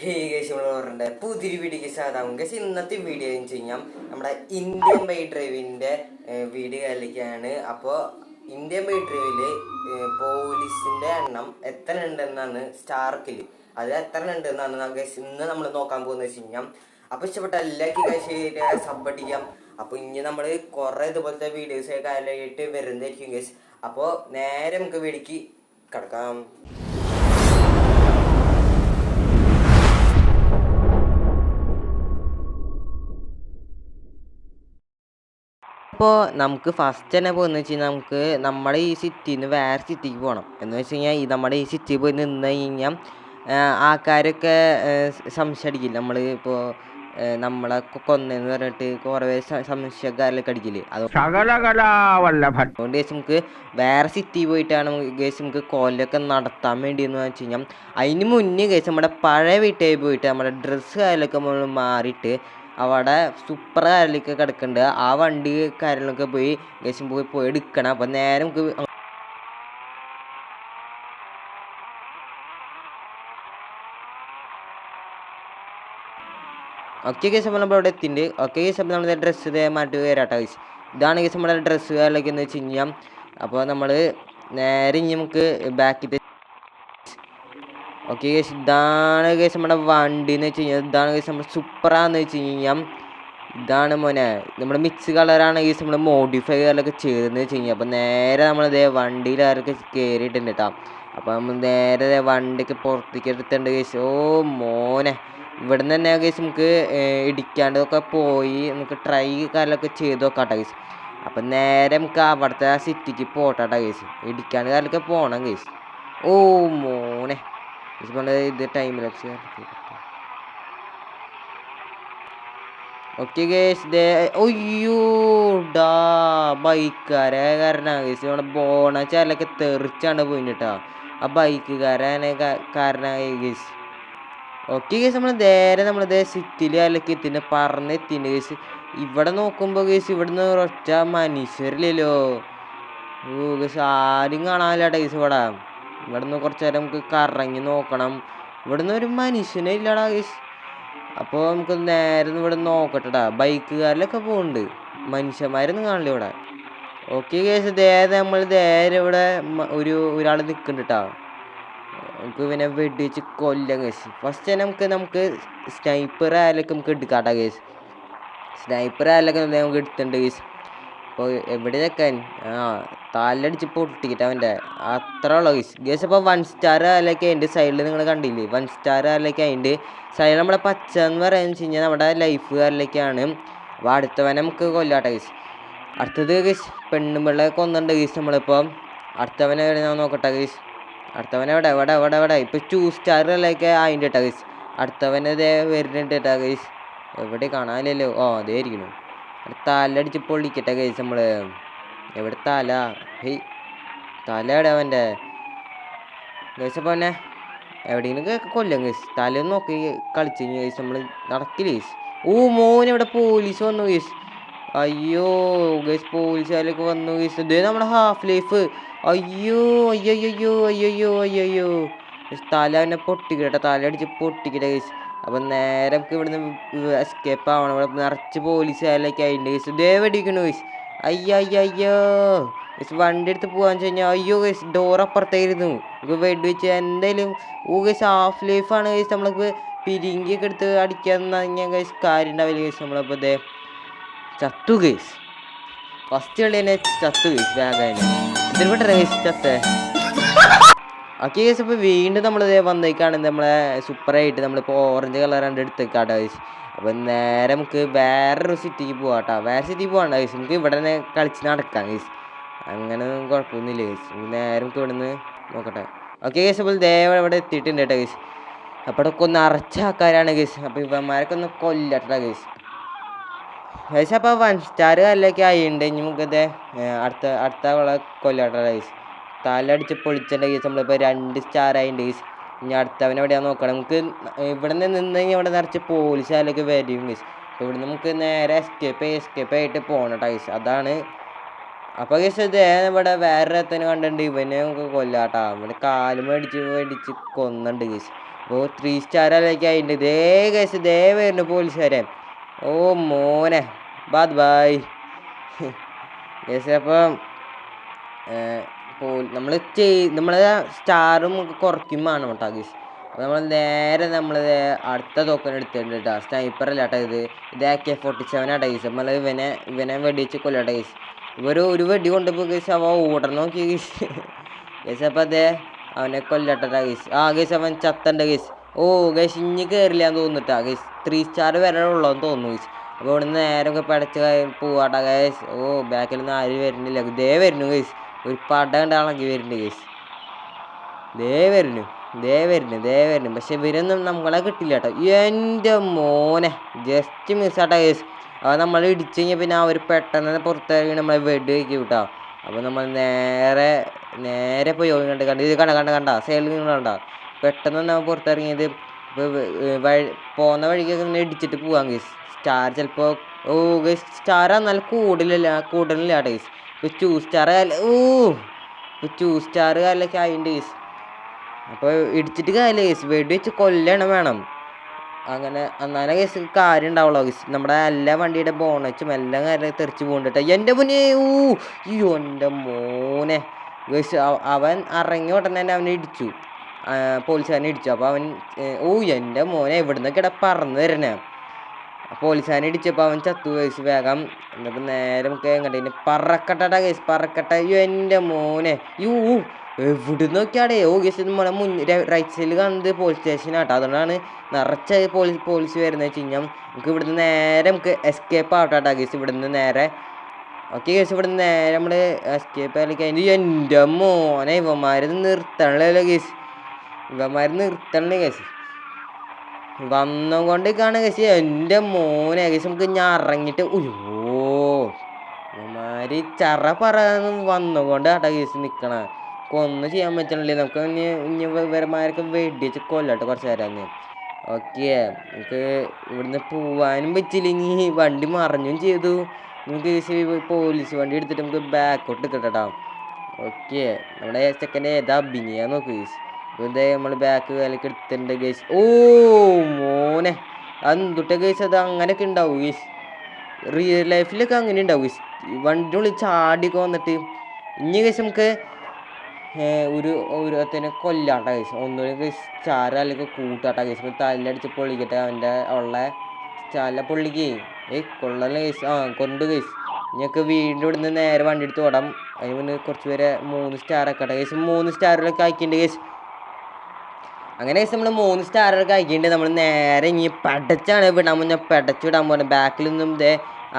Hey guys നമ്മൾ പറഞ്ഞിട്ട് പുതിയൊരു വീഡിയോക്ക് സാധാരണ ഗൈസ് ഇന്നത്തെ വീഡിയോ എന്ന് വെച്ച് നമ്മുടെ ഇന്ത്യൻ ബൈ ഡ്രൈവിന്റെ വീഡിയോ കളിക്കാണ് അപ്പോൾ ഇന്ത്യൻ ബൈ ഡ്രൈവിൽ പോലീസിന്റെ എണ്ണം എത്ര ഉണ്ടെന്നാണ് സ്റ്റാർക്കിൽ അത് എത്ര ഉണ്ടെന്നാണ് ഗൈസ് ഇന്ന് നമ്മൾ നോക്കാൻ പോകുന്നത് വെച്ച് കഴിഞ്ഞാൽ അപ്പോൾ ഇഷ്ടപ്പെട്ട എല്ലാവർക്കും ഗൈസ് സബ് അടിക്കാം. അപ്പോൾ ഇനി നമ്മൾ കുറേ ഇതുപോലത്തെ വീഡിയോസ് കാലമായിട്ട് വരുന്നതായിരിക്കും ഗൈസ് അപ്പോൾ നേരെ നമുക്ക് വീടിക്ക് കിടക്കാം. ഇപ്പോൾ നമുക്ക് ഫസ്റ്റ് തന്നെ പോകുന്നത് വെച്ച് കഴിഞ്ഞാൽ നമുക്ക് നമ്മുടെ ഈ സിറ്റിയിൽ നിന്ന് വേറെ സിറ്റിക്ക് പോകണം എന്ന് വെച്ച് കഴിഞ്ഞാൽ ഈ നമ്മുടെ ഈ സിറ്റിയിൽ പോയി നിന്ന് കഴിഞ്ഞാൽ ആൾക്കാരൊക്കെ സംശയടിക്കില്ല? നമ്മൾ ഇപ്പോൾ നമ്മളെ കൊന്നെന്ന് പറഞ്ഞിട്ട് കുറേ സംശയക്കാരിലൊക്കെ അടിക്കില്ലേ? അതുകൊണ്ട് ഗേസ് നമുക്ക് വേറെ സിറ്റി പോയിട്ടാണ് ഗേസ് നമുക്ക് കൊല്ലൊക്കെ നടത്താൻ വേണ്ടി എന്ന് വെച്ച് കഴിഞ്ഞാൽ അതിന് മുന്നേ ഗേസ് നമ്മുടെ പഴയ വീട്ടിൽ പോയിട്ട് നമ്മുടെ ഡ്രസ്സ് കാര്യങ്ങളൊക്കെ നമ്മൾ മാറിയിട്ട് അവിടെ സൂപ്പർ കാര്യങ്ങളൊക്കെ കിടക്കുന്നുണ്ട് ആ വണ്ടി കാര്യങ്ങളൊക്കെ പോയി ഗേസ് പോയി പോയി എടുക്കണം. അപ്പം നേരെ നമുക്ക് ഒക്കെ കേസ് നമ്മൾ ഇവിടെ എത്തിയിട്ടുണ്ട്. ഓക്കെ കേസ് നമ്മൾ ഡ്രസ്സ് ഇതേ മാറ്റി വരാട്ടോ കേസ് ഇതാണ് കേസ് നമ്മുടെ ഡ്രസ്സ് കാര്യങ്ങളൊക്കെ എന്ന് വെച്ച് കഴിഞ്ഞാൽ അപ്പോൾ നമ്മൾ നേരെ ഇനി നമുക്ക് ബാക്കിൽ ഓക്കെ കേസ് ഇതാണ് കേസ് നമ്മുടെ വണ്ടി എന്ന് വെച്ച് കഴിഞ്ഞാൽ ഇതാണ് കേസ് നമ്മുടെ സൂപ്പറാന്ന് വെച്ച് കഴിഞ്ഞാൽ ഇതാണ് മോനെ നമ്മുടെ മിക്സ് കളറാണ് കേസ് നമ്മൾ മോഡിഫൈ കളറൊക്കെ ചെയ്തെന്ന് വെച്ച് കഴിഞ്ഞാൽ അപ്പോൾ നേരെ നമ്മളിതേ വണ്ടിയിൽ ആരൊക്കെ കയറിയിട്ടുണ്ട് കേട്ടോ അപ്പോൾ നമ്മൾ നേരെ വണ്ടിക്ക് പുറത്തേക്ക് എടുത്തിട്ടുണ്ട് കേസ് ഓ മോനെ ഇവിടെ നിന്ന് തന്നെ കേസ് നമുക്ക് ഇടിക്കാണ്ടൊക്കെ പോയി നമുക്ക് ട്രൈ കാര്യമൊക്കെ ചെയ്ത് നോക്കാം കേട്ടോ കേസ് അപ്പം നേരെ നമുക്ക് അവിടുത്തെ ആ സിറ്റിക്ക് പോട്ടാട്ടോ കേസ് ഇടിക്കാണ്ട് കാലൊക്കെ പോകണം കേസ് ഓ മോനെ. കൊണ്ട് ഇത് ടൈമിലൊക്കെ ഓക്കെ കേസ് ദേ ഒയ്യോ ഡാ ബൈക്കാരെ കാരണം കേസ് ഇവിടെ പോണ ചാലൊക്കെ തെറിച്ചാണ് പോയിട്ടാ ആ ബൈക്കുകാരനെ കാരണമായി ഗേസ് ഓക്കെ ഗേസ് നമ്മൾ നേരെ നമ്മളിതേ സിറ്റിയിൽ അലക്കി എത്തിന്റെ പറഞ്ഞെത്തിന് ഗേസ് ഇവിടെ നോക്കുമ്പോൾ ഗേസ് ഇവിടുന്ന് ഒറ്റ മനുഷ്യരില്ലല്ലോ. ഓ കേസ് ആരും കാണാനില്ല കേസ് ഇവിടെ. ഇവിടുന്ന് കുറച്ച് നേരം നമുക്ക് കറങ്ങി നോക്കണം. ഇവിടുന്ന് ഒരു മനുഷ്യനെ ഇല്ലടാ ഗൈസ് അപ്പോൾ നമുക്ക് നേരെ ഇവിടെ നോക്കട്ടെടാ. ബൈക്കുകാരിലൊക്കെ പോകുന്നുണ്ട് മനുഷ്യന്മാരൊന്നും കാണില്ല ഇവിടെ. ഓക്കെ കേസ് നേരെ നമ്മൾ നേരെ ഇവിടെ ഒരു ഒരാൾ നിൽക്കുന്നുണ്ട് കേട്ടോ നമുക്ക് പിന്നെ വെടിവെച്ച് കൊല്ലം കേസ് ഫസ്റ്റ് തന്നെ നമുക്ക് നമുക്ക് സ്നൈപ്പർ ആയാലൊക്കെ നമുക്ക് എടുക്കാട്ടാ കേസ് സ്നൈപ്പർ ആയാലൊക്കെ നമുക്ക് എടുത്തിട്ടുണ്ട് കേസ് അപ്പോൾ എവിടെ നിൽക്കാൻ ആ തലടിച്ച് പൊട്ടിക്കിട്ട് അവന്റെ. അത്ര ഉള്ള കേസ് കേസ് അപ്പോൾ വൺ സ്റ്റാർ ആയാലൊക്കെ അതിന്റെ സൈഡിൽ നിങ്ങൾ കണ്ടില്ലേ? വൺ സ്റ്റാർ ആയാലൊക്കെ അതിന്റെ സൈഡിൽ നമ്മുടെ പച്ച എന്ന് പറയുന്നത് വെച്ച് കഴിഞ്ഞാൽ നമ്മുടെ ലൈഫ് കാരിലേക്കാണ് അപ്പോൾ അടുത്തവനെ നമുക്ക് കൊല്ലാട്ടെ കേസ് അടുത്തത് ഗൈസ് പെണ്ണും പിള്ളേ കൊന്നുണ്ട് കേസ് നമ്മളിപ്പോൾ അടുത്തവനെ ഞാൻ നോക്കട്ടെ കേസ് അടുത്തവൻ എവിടെ എവിടെ എവിടെ എവിടെ? ഇപ്പൊ സ്റ്റാർ സ്റ്റാറിലൊക്കെ അതിന്റെ ഇട്ടാ ഗൈസ് അടുത്തവൻ ഇതേ വരുന്നുണ്ട് കേട്ടാ ഗൈസ് എവിടെ കാണാനില്ലല്ലോ? ഓ അതേ ഇരിക്കുന്നു തലടിച്ച് പൊള്ളിക്കട്ടെ ഗൈസ് നമ്മൾ. എവിടെ തല? ഹെയ് തല എവിടെ അവന്റെ? ഗൈസ് അപ്പോൾ തന്നെ എവിടെയെങ്കിലും കൊല്ലം ഗൈസ് തലയൊന്നും നോക്കി കളിച്ച് ഗൈസ് നമ്മൾ നടക്കില്ല ഗൈസ് ഓ മോൻ ഇവിടെ പോലീസ് വന്നു ഗൈസ് അയ്യോ ഗൈസ് പോലീസുകാരൊക്കെ വന്നു ഗൈസ് ഇതേ നമ്മുടെ ഹാഫ് ലൈഫ് അയ്യോ അയ്യോ അയ്യോ അയ്യോ തല തന്നെ പൊട്ടിക്കട്ടെ തല അടിച്ച് പൊട്ടിക്കട്ടെ ഗൈസ് അപ്പം നേരെ ഇവിടുന്ന് എസ്കേപ്പ് ആവണം. ഇവിടെ നിറച്ച് പോലീസുകാരിലേക്ക് അതിന്റെ ഗൈസ് ഇതേ വെടിക്കണു ഗൈസ് അയ്യോ അയ്യോ അയ്യോ ഗസ് വണ്ടി എടുത്ത് വെച്ച് കഴിഞ്ഞാൽ അയ്യോ ഗസ് ഡോർ അപ്പുറത്തായിരുന്നു. നമുക്ക് വെച്ച് എന്തായാലും ഓ ഗസ് ഹാഫ് ലൈഫാണ് ഗസ് നമ്മൾക്ക് പിരിങ്കിയൊക്കെ എടുത്ത് അടിക്കാൻ കഴിഞ്ഞാൽ ഗസ് കാര്യം ഉണ്ടാവില്ല ഗസ് നമ്മളപ്പോൾ ഇതേ ചത്തു ഗസ് ഫസ്റ്റ് കളി തന്നെ ചത്തു ഗസ് വേഗം പെട്ടെന്ന് ഗസ് ചത്തേ? ഓക്കെ കേസ് ഇപ്പോൾ വീണ്ടും നമ്മൾ ഇതേ വന്നേക്കാണ് നമ്മളെ സൂപ്പറായിട്ട് നമ്മളിപ്പോൾ ഓറഞ്ച് കളർ കണ്ട് എടുത്തേക്കാട്ടോ കേസ് അപ്പോൾ നേരെ നമുക്ക് വേറൊരു സിറ്റിക്ക് പോകാം കേട്ടോ വേറെ സിറ്റിക്ക് പോകണ്ട കേസ് നമുക്ക് ഇവിടെ തന്നെ കളിച്ച് നടക്കാം കേസ് അങ്ങനെ കുഴപ്പമൊന്നുമില്ല കേസ് നേരെ നമുക്ക് ഇവിടെ നിന്ന് നോക്കട്ടെ. ഓക്കെ കേസ് അപ്പോൾ ദേവ ഇവിടെ എത്തിയിട്ടുണ്ട് കേട്ടോ കേസ് അപ്പോൾ ഇടയ്ക്ക് ഒന്ന് അറച്ച ആൾക്കാരാണ് കേസ് അപ്പോൾ ഇവന്മാരൊക്കെ ഒന്ന് കൊല്ലട്ടോ കേസ് കേസ് അപ്പോൾ വൺ സ്റ്റാർ കല്ലൊക്കെ ആയിട്ടുണ്ട് ഇനി നമുക്കിത് അടുത്ത അടുത്ത അവളെ കൊല്ലാട്ടോ ഗൈസ് തലടിച്ച് പൊളിച്ചിട്ടുണ്ട് ഗൈസ് നമ്മളിപ്പോൾ രണ്ട് സ്റ്റാർ ആയിട്ടുണ്ട്. ഗൈസ് ഇനി അടുത്തവൻ എവിടെയാണ് നോക്കണം? നമുക്ക് ഇവിടെ നിന്ന് നിന്ന് കഴിഞ്ഞാൽ ഇവിടെ നിറച്ച് പോലീസ് അതിലൊക്കെ വരും ഗൈസ് അപ്പോൾ ഇവിടെ നമുക്ക് നേരെ എസ്കേപ്പ് എസ്കേപ്പ് ആയിട്ട് പോകണം ഗൈസ് അതാണ്. അപ്പോൾ ഗൈസ് ഇതേ ഇവിടെ വേറെ തന്നെ കണ്ടിട്ടുണ്ട്. ഇവനെ നമുക്ക് കൊല്ലാട്ടാ. ഇവിടെ കാൽ മേടിച്ച് മേടിച്ച് കൊന്നുണ്ട് ഗൈസ് അപ്പോൾ ത്രീ സ്റ്റാറിലേക്ക് ആയിട്ടുണ്ട്. ദേ കേസ് ദേ വരുന്നു പോലീസുകാരെ ഓ മോനെ. ബാദ് ബായ് കേസ് അപ്പം നമ്മൾ ചെയ് നമ്മളെ സ്റ്റാറും കുറയ്ക്കും വേണം കേട്ടോ അപ്പോൾ നമ്മൾ നേരെ നമ്മൾ അടുത്ത തോക്കൻ എടുത്തിട്ടുണ്ട് കേട്ടോ സ്നൈപ്പർ അല്ല കേട്ടോ ഇത്. ഇത് എ കെ ഫോർട്ടി സെവൻ ഗീസ്. നമ്മൾ ഇവനെ ഇവനെ വെടിച്ച് കൊല്ലട്ടെ ഗീസ്. ഇവർ ഒരു വെടി കൊണ്ടുപോയി ഗീസ് അവ ഓടണം നോക്കി ഗീസ്. ഗീസ് അപ്പോൾ അതെ അവനെ കൊല്ലട്ടെ ഗീസ്. ആ ഗീസ് അവൻ ചത്തണ്ട ഗീസ്. ഓ ഗീസ് ഇഞ്ഞ് കയറില്ല എന്ന് തോന്നിട്ടാ ഗീസ്. ത്രീ സ്റ്റാർ വരെ ഉള്ളതെന്ന് തോന്നുന്നു ഗീസ്. അപ്പോൾ ഇവിടുന്ന് ഒക്കെ പടച്ച് പോവാട്ടാ ഗൈസ്. ഓ ബാക്കിൽ നിന്ന് ആരും വരുന്നില്ല ഇതേ വരുന്നു ഗൈസ്. ഒരു പടം കണ്ട ആളാക്കി വരുന്നുണ്ട് കേസ് ദേ വരുന്നു ദേ വരുന്നു ദേ വരുന്നു പക്ഷെ ഇവരൊന്നും നമ്മളെ കിട്ടില്ല കേട്ടോ എന്റെ മോനെ ജസ്റ്റ് മിസ്സാട്ടോ കേസ് അപ്പോൾ നമ്മൾ ഇടിച്ചു കഴിഞ്ഞാൽ പിന്നെ അവർ പെട്ടെന്ന് പുറത്തിറങ്ങി നമ്മളെ വെടി വയ്ക്കും കേട്ടോ അപ്പോൾ നമ്മൾ നേരെ നേരെ പോയി കണ്ട് കണ്ട്. ഇത് കണ്ട കണ്ട കണ്ട. സൈഡിൽ നിങ്ങൾ കണ്ട. പെട്ടെന്ന് നമ്മൾ പുറത്തിറങ്ങിയത്. ഇപ്പോൾ വഴി പോകുന്ന വഴിക്കൊക്കെ ഇങ്ങനെ ഇടിച്ചിട്ട് പോകാം ഗൈസ് സ്റ്റാർ ചിലപ്പോൾ ഓ ഗൈസ് സ്റ്റാർ നല്ല കൂടുതലില്ല കൂടുതലില്ല കേട്ടോ ഗൈസ് ടു സ്റ്റാർ ഇപ്പോൾ ടു സ്റ്റാർ കാലൊക്കെ ആയിണ്ട് ഗൈസ് അപ്പോൾ ഇടിച്ചിട്ട് കാര്യമില്ല കേസ് വെടി വെച്ച് കൊല്ലണം വേണം. അങ്ങനെ അന്നാലെ കേസ് കാര്യം ഉണ്ടാവുള്ളൂ കേസ് നമ്മുടെ എല്ലാ വണ്ടിയുടെ ബോണച്ചും എല്ലാം കാര്യം തെറിച്ച് പോകുന്നുണ്ട് എന്റെ മുന്നേ ഊ അയ്യോ എന്റെ മോനെ. കേസ് അവൻ ഇറങ്ങി ഉടനെ തന്നെ അവനെ ഇടിച്ചു. പോലീസുകാരനെ ഇടിച്ചു. അപ്പോൾ അവൻ ഓ എന്റെ മോനെ എവിടുന്നൊക്കെ ഇവിടെ പറന്ന് തരണേ പോലീസുകാരനെ ഇടിച്ചപ്പോൾ അവൻ ചത്തു കേസ് വേഗം. എന്നിട്ട് നേരെ നമുക്ക് എങ്ങോട്ടേ? പറക്കട്ടടാ കേസ് പറക്കട്ട. അയ്യോ എന്റെ മോനെ. യൂ എവിടെ നോക്കിയാടേ? ഓ കേസ് നമ്മളെ മുൻ റൈറ്റ് സൈഡിൽ കാണുന്നത് പോലീസ് സ്റ്റേഷനാട്ടോ അതുകൊണ്ടാണ് നിറച്ച് പോലീസ് പോലീസ് വരുന്നത് വെച്ച് കഴിഞ്ഞാൽ നമുക്ക് ഇവിടുന്ന് നേരെ നമുക്ക് എസ്കേപ്പ് ആവട്ടാ കേസ് ഇവിടുന്ന് നേരെ. ഓക്കെ കേസ് ഇവിടുന്ന് നേരെ നമ്മൾ എസ്കേപ്പ് ആയി കഴിഞ്ഞ് എന്റെ മോനെ ഇവന്മാര് നിർത്തണല്ലോ കേസ് ഇവന്മാര് നിർത്തണല്ലേ കേസ് വന്നുകൊണ്ട് കാണാൻ കശി എന്റെ മോനെ ഏകദേശം നമുക്ക് ഞാൻ ഇറങ്ങിയിട്ട് ഉയ്യോ. ഇവന്മാര് ചറ പറയാന്ന് വന്നുകൊണ്ട് ആട്ടാ കേസ് നിക്കണ. ഒന്നും ചെയ്യാൻ പറ്റണില്ലേ. നമുക്ക് ഇനി ഇവന്മാരൊക്കെ വെടിച്ച് കൊല്ലട്ടെ കുറച്ച് നേരം ഓക്കേ. നമുക്ക് ഇവിടുന്ന് പോവാനും പറ്റില്ല വണ്ടി മറിഞ്ഞും ചെയ്തു. നമുക്ക് പോലീസ് വണ്ടി എടുത്തിട്ട് നമുക്ക് ബാക്കോട്ട് കിട്ടട്ടോ ഓക്കെ. നമ്മുടെ ചെക്കന്റെ ഏതാ? അഭിനയ നോക്ക് കേസ് ഇതേ നമ്മൾ ബാക്ക് വിലക്ക് എടുത്തിട്ടുണ്ട് ഗേസ് ഓ മോനെ. അതെന്തുട്ട ഗേസ് അത് അങ്ങനെയൊക്കെ ഉണ്ടാവും ഗേസ് റിയൽ ലൈഫിലൊക്കെ അങ്ങനെ ഉണ്ടാവും ഗേസ് വണ്ടി വിളിച്ച് ചാടിയൊക്കെ വന്നിട്ട് ഇനി ഗേസ് നമുക്ക് ഏ, ഒരു ഒരുത്തനെ കൊല്ലാട്ട ഗേസ് ഒന്നുകൂടി ഗേസ് ചാര അല്ലെങ്കിൽ കൂട്ടാട്ട ഗേസ് തല്ലടിച്ച് പൊള്ളിക്കട്ടെ അവന്റെ ഉള്ള ചാല പൊള്ളിക്ക്. ഏയ് കൊള്ളല്ലേ ഗേസ് ആ കൊണ്ട് ഗേസ് ഞങ്ങൾക്ക് വീണ്ടും ഇവിടുന്ന് നേരെ വണ്ടി എടുത്ത് ഓടാം. അതിന് മുന്നേ കുറച്ച് പേരെ മൂന്ന് സ്റ്റാർ ആക്കട്ടെ ഗേസ് മൂന്ന് സ്റ്റാറിലൊക്കെ ആക്കിയിട്ടുണ്ട് ഗേസ് അങ്ങനെ നമ്മൾ മൂന്ന് സ്റ്റാറൊക്കെ കഴിക്കേണ്ടത് നമ്മൾ നേരെ ഇനി പടച്ചാണ് വിടാൻ മുന്നേ പടച്ച് വിടാൻ പോകുന്നത് ബാക്കിലൊന്നും ഇതേ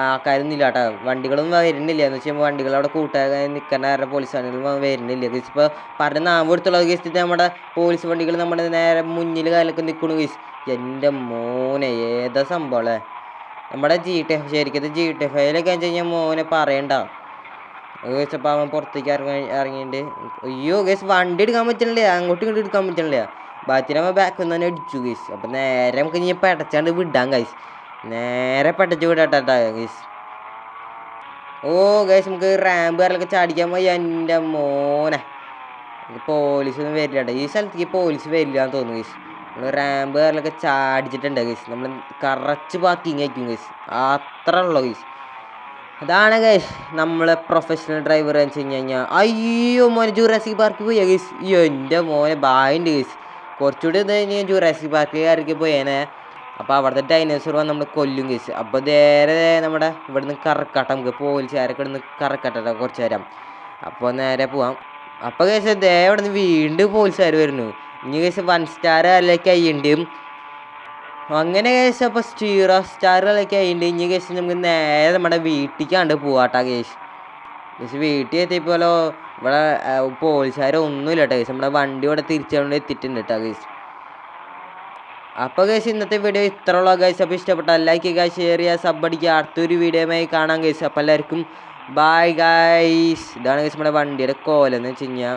ആൾക്കാരൊന്നും ഇല്ല കേട്ടോ. വണ്ടികളൊന്നും വരുന്നില്ല. എന്ന് വെച്ചാൽ വണ്ടികൾ അവിടെ കൂട്ടാൻ നിൽക്കുന്ന കാരണം പോലീസ് വണ്ടികൾ വരുന്നില്ല. ഗീസ് ഇപ്പോൾ പറഞ്ഞ നാമ്പ് എടുത്തുള്ളത് ഗീസ് നമ്മുടെ പോലീസ് വണ്ടികൾ നമ്മുടെ നേരെ മുന്നിൽ കാലൊക്കെ നിൽക്കണു ഗീസ് എന്റെ മോനെ ഏതാ സംഭവം നമ്മുടെ ജി ടി എഫ് ശരിക്കും ജി ടി എഫ് ഐയിലൊക്കെ വെച്ച് കഴിഞ്ഞാൽ മോനെ പറയണ്ട. ചോദിച്ചപ്പോൾ അവൻ പുറത്തേക്ക് ഇറങ്ങി ഇറങ്ങിയിട്ട് അയ്യോ ഗേസ് വണ്ടി എടുക്കാൻ പറ്റണില്ല. അങ്ങോട്ടും ഇങ്ങോട്ടും എടുക്കാൻ പറ്റണില്ല. ബാറ്റിനമ്മ ബാക്കിൽ നിന്ന് തന്നെ അടിച്ചു ഗൈസ് അപ്പം നേരെ നമുക്ക് ഇനി പെടച്ചാണ്ട് വിടാം ഗൈസ് നേരെ പെടച്ച് വിടട്ടാ ഗൈസ് ഓ ഗൈസ് നമുക്ക് റാമ്പ് കാരലൊക്കെ ചാടിക്കാൻ പോയി എന്റെ മോനെ. പോലീസ് ഒന്നും വരില്ല കേട്ടോ ഈ സ്ഥലത്തേക്ക് പോലീസ് വരില്ല എന്ന് തോന്നുന്നു ഗൈസ് നമ്മൾ റാമ്പ് കാരലൊക്കെ ചാടിച്ചിട്ടുണ്ട് ഗൈസ് നമ്മൾ കറച്ച് പാക്കിങ് ആയിരിക്കും ഗൈസ് അത്ര ഉള്ളു ഗൈസ് അതാണ് ഗൈസ് നമ്മളെ പ്രൊഫഷണൽ ഡ്രൈവർ എന്ന് വെച്ച് കഴിഞ്ഞാൽ അയ്യോ മോനെ ജുറാസിക് പാർക്ക് പോയി ഗൈസ് എന്റെ മോനെ ബായുണ്ട് ഗൈസ് കുറച്ചുകൂടി ഇത് കഴിഞ്ഞ് ജുറാസിക് പാർക്ക് ഇറക്കി പോയേനെ. അപ്പോൾ അവിടുത്തെ ഡൈനോസർ വന്ന് നമ്മൾ കൊല്ലും കേസ് അപ്പോൾ നേരെ നമ്മുടെ ഇവിടുന്ന് കറക്കട്ടെ. നമുക്ക് പോലീസുകാരൊക്കെ ഇവിടുന്ന് കറക്കട്ടെ കുറച്ച് നേരം. അപ്പോൾ നേരെ പോവാം. അപ്പോൾ കേസ് ദേ നിന്ന് വീണ്ടും പോലീസുകാർ വരുന്നു. ഇനി കേസ് വൺ സ്റ്റാർ അതിലേക്ക് അയ്യണ്ടും അങ്ങനെ കേസ് അപ്പോൾ സ്റ്റീറോ സ്റ്റാറുകളൊക്കെ ആയിട്ടുണ്ട് ഇനി കേസ് നമുക്ക് നേരെ നമ്മുടെ വീട്ടിലേക്കാണ്ട് പോവാട്ടാ കേസ് കേസ് വീട്ടിൽ എത്തിയപ്പോലോ ഇവിടെ പോലീസുകാരൊന്നുമില്ല കേട്ടോ കേസ് നമ്മുടെ വണ്ടി ഇവിടെ തിരിച്ചുകൊണ്ട് എത്തിയിട്ടുണ്ട് കേട്ടോ കേസ് അപ്പോൾ കേസ് ഇന്നത്തെ വീഡിയോ ഇത്ര ഉള്ള ഗൈസ് അപ്പോൾ ഇഷ്ടപ്പെട്ട ലൈക്ക് ചെയ്യുക ഷെയർ ചെയ്യുക സബ് അടിക്കുക. അടുത്തൊരു വീഡിയോയുമായി കാണാം ഗൈസ് അപ്പോൾ എല്ലാവർക്കും ബായ് ഗൈസ് ഇതാണ് ഗൈസ് നമ്മുടെ വണ്ടിയുടെ കോലെന്ന് വെച്ച് കഴിഞ്ഞാൽ